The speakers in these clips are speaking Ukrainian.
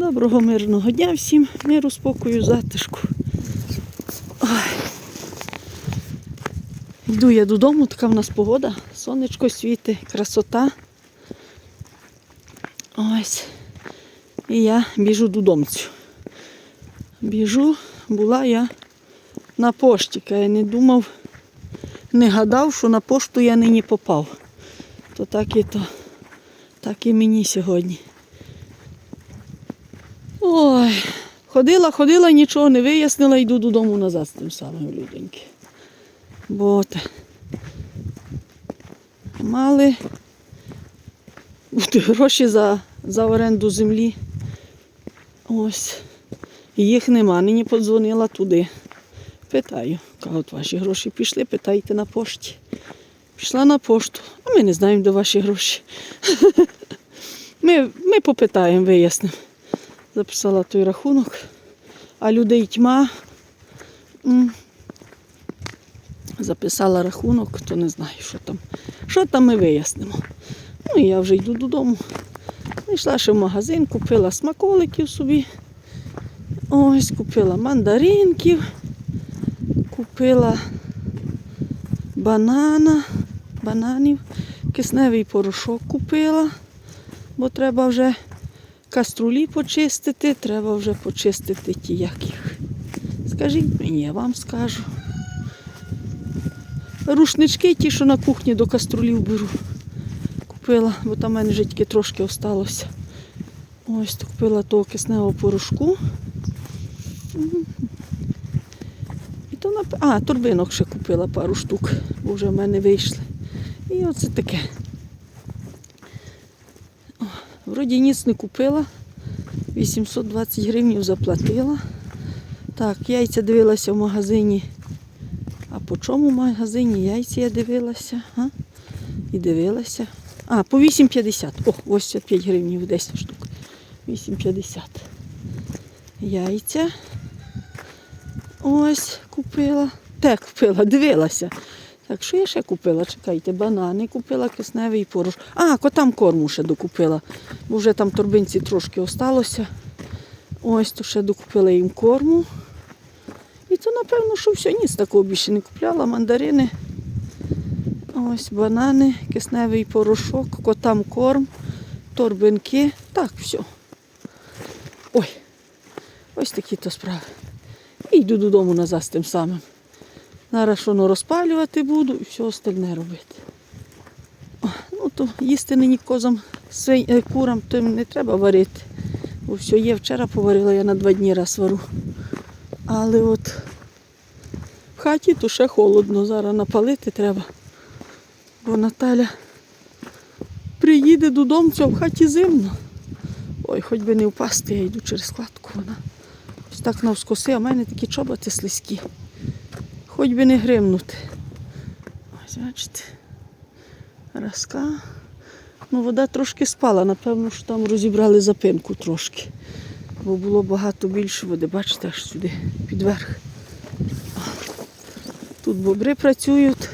Доброго мирного дня всім, миру, спокою, затишку. Ой. Йду я додому, така в нас погода, сонечко світить, красота. Ось. І я біжу додомцю. Біжу, була я на пошті, я не думав, не гадав, що на пошту я нині попав. То так і то, так і мені сьогодні. Ой, ходила, ходила, нічого не вияснила, йду додому назад з тим самим люденьки. Бо от мали гроші за, за оренду землі. Ось. Їх нема. Нині подзвонила туди. Питаю, кажуть, ваші гроші пішли, питайте на пошті. Пішла на пошту, а ми не знаємо, де ваші гроші. Ми, ми попитаємо, вияснимо записала той рахунок, а людей тьма. Записала рахунок, то не знаю, що там. Що там ми вияснимо. Ну і я вже йду додому. Йшла ще в магазин, купила смаколиків собі. Ось, купила мандаринків, купила банана, бананів, кисневий порошок купила, бо треба вже каструлі почистити, треба вже почистити ті, як. Скажіть мені, я вам скажу. Рушнички ті, що на кухні до каструлів беру. Купила, бо там в мене вже тільки трошки осталося. Ось то купила того кисневого порошку. І то нап... А, торбинок ще купила пару штук, бо вже в мене вийшли. І оце таке. Вроді ніц не купила. 820 гривень заплатила. Так, яйця дивилася в магазині. А по чому в магазині яйця я дивилася? А? І дивилася. А, по 8,50. О, 85 гривень 10 штук. 8,50. Яйця. Ось купила. Те купила, дивилася. Так, що я ще купила? Чекайте, банани купила, кисневий порош. А, котам корму ще докупила. Бо вже там торбинці трошки осталося. Ось то ще докупила їм корму. І то, напевно, що все, ніц такого більше не купляла. Мандарини. Ось банани, кисневий порошок, котам корм, торбинки. Так, все. Ой, ось такі то справи. І йду додому назад з тим самим. Зараз воно розпалювати буду і все остальне робити. Ну то їсти нині козам, е, курам то їм не треба варити. Бо все є, вчора поварила, я на два дні раз вару. Але от в хаті то ще холодно, зараз напалити треба. Бо Наталя приїде додому, а в хаті зимно. Ой, хоч би не впасти, я йду через складку. Вона ось так навскоси, а в мене такі чоботи слизькі. Хоч би не гримнути. Ось, бачите. Разка. Ну, вода трошки спала, напевно, що там розібрали запинку трошки. Бо було багато більше води, бачите, аж сюди, підверх. Тут бобри працюють,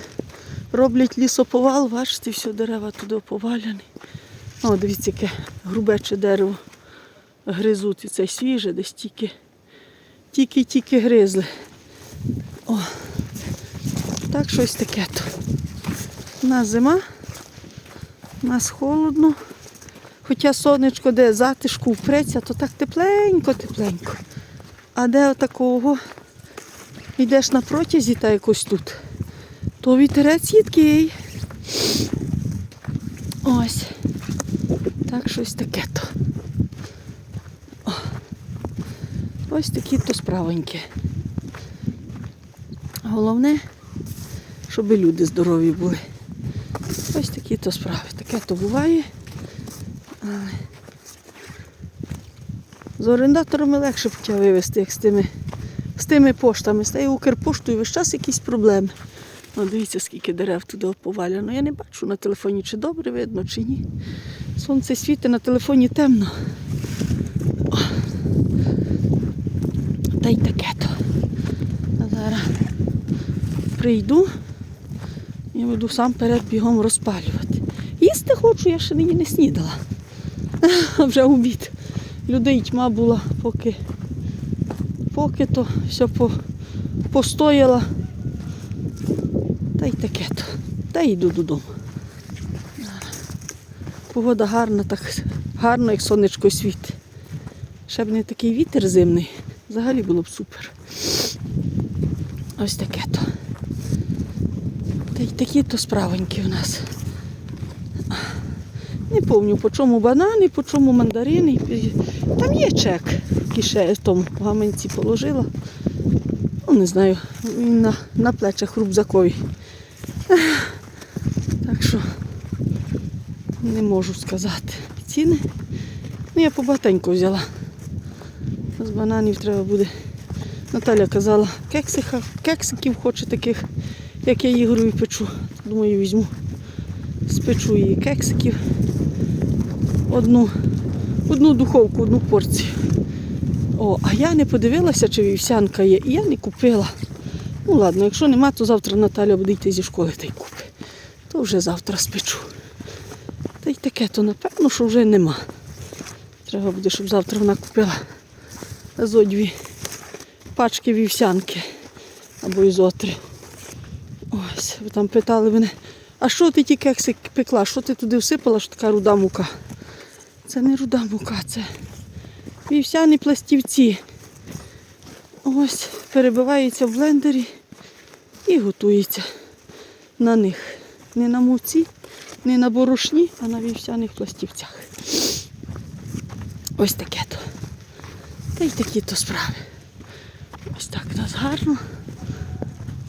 роблять лісоповал, бачите, все дерева туди поваляні. О, дивіться, яке грубече дерево гризуть. І це свіже, десь тільки, тільки-тільки гризли. О, так щось таке то. У нас зима, у нас холодно. Хоча сонечко де затишку впреться, то так тепленько, тепленько. А де отакого йдеш на протязі та якось тут, то вітерець їдкий. Ось. Так щось таке то. Ось такі то справоньки. Головне, щоб люди здорові були. Ось такі то справи. Таке то буває. З орендаторами легше почав вивезти, як з тими, з тими поштами. З тією Укрпоштою весь час якісь проблеми. Ну, дивіться, скільки дерев туди поваляно. Я не бачу на телефоні, чи добре видно, чи ні. Сонце світить, на телефоні темно. О. Та й таке то. А зараз прийду буду сам перед бігом розпалювати. Їсти хочу, я ще нині не снідала. Вже обід. людей тьма була, поки, поки то все по, постояла. Та й таке то. Та йду додому. Погода гарна, так гарно, як сонечко світить. Ще б не такий вітер зимний, взагалі було б супер. Ось таке то. Й такі то справоньки в нас. Не пам'ятаю, по чому банани, по чому мандарини. Там є чек, який ще в тому гаманці положила. Ну, не знаю, він на, на плечах рюкзакові. Так що не можу сказати. Ціни. Ну, я побагатенько взяла. З бананів треба буде. Наталя казала, кексиків хоче таких, як я Ігорові печу. Думаю, візьму. Спечу її кексиків. Одну, одну духовку, одну порцію. О, а я не подивилася, чи вівсянка є, і я не купила. Ну ладно, якщо нема, то завтра Наталя буде йти зі школи та й купить. То вже завтра спечу. Та й таке, то напевно, що вже нема. Треба буде, щоб завтра вона купила зо дві пачки вівсянки або ізотри. Ви там питали мене, а що ти ті кекси пекла? Що ти туди всипала, що така руда мука? Це не руда мука, це вівсяні пластівці. Ось, перебиваються в блендері і готується на них. Не на муці, не на борошні, а на вівсяних пластівцях. Ось таке то. Та й такі то справи. Ось так у нас гарно.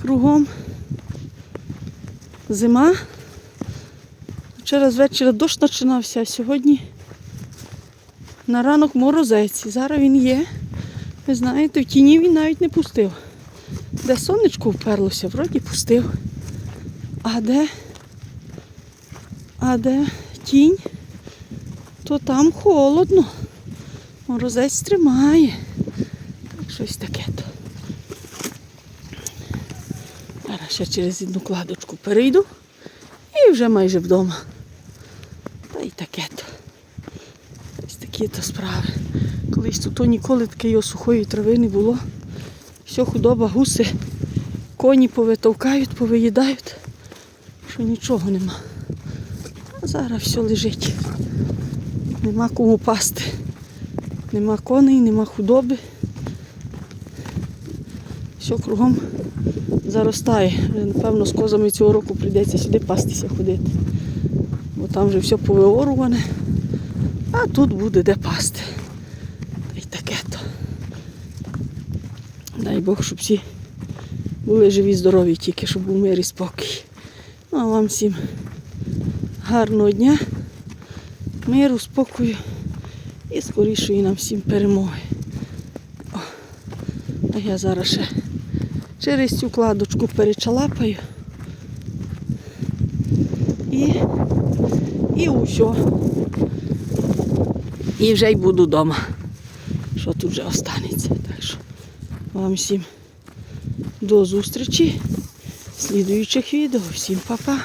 Кругом. Зима. Вчора з вечора дощ починався, а сьогодні на ранок морозець. І зараз він є. Ви знаєте, в тіні він навіть не пустив. Де сонечко вперлося, вроді пустив. А де? А де тінь, то там холодно. Морозець тримає. Щось таке то. Зараз ще через одну кладочку перейду і вже майже вдома. Та й таке то. Ось такі то справи. Колись тут ніколи такої сухої трави не було. Все худоба, гуси, коні повитовкають, повиїдають, що нічого нема. А зараз все лежить. Нема кому пасти. Нема коней, нема худоби. Все кругом заростає. Напевно, з козами цього року прийдеться сюди пастися ходити. Бо там вже все повиоруване, а тут буде де пасти. Та й таке то. Дай Бог, щоб всі були живі, здорові, тільки щоб був мир і спокій. Ну а вам всім гарного дня, миру, спокою і скорішої нам всім перемоги. О, а я зараз ще через цю кладочку перечалапаю. І, і усьо. І вже й буду вдома. Що тут вже останеться. Так що вам всім до зустрічі в слідуючих відео. Всім па-па.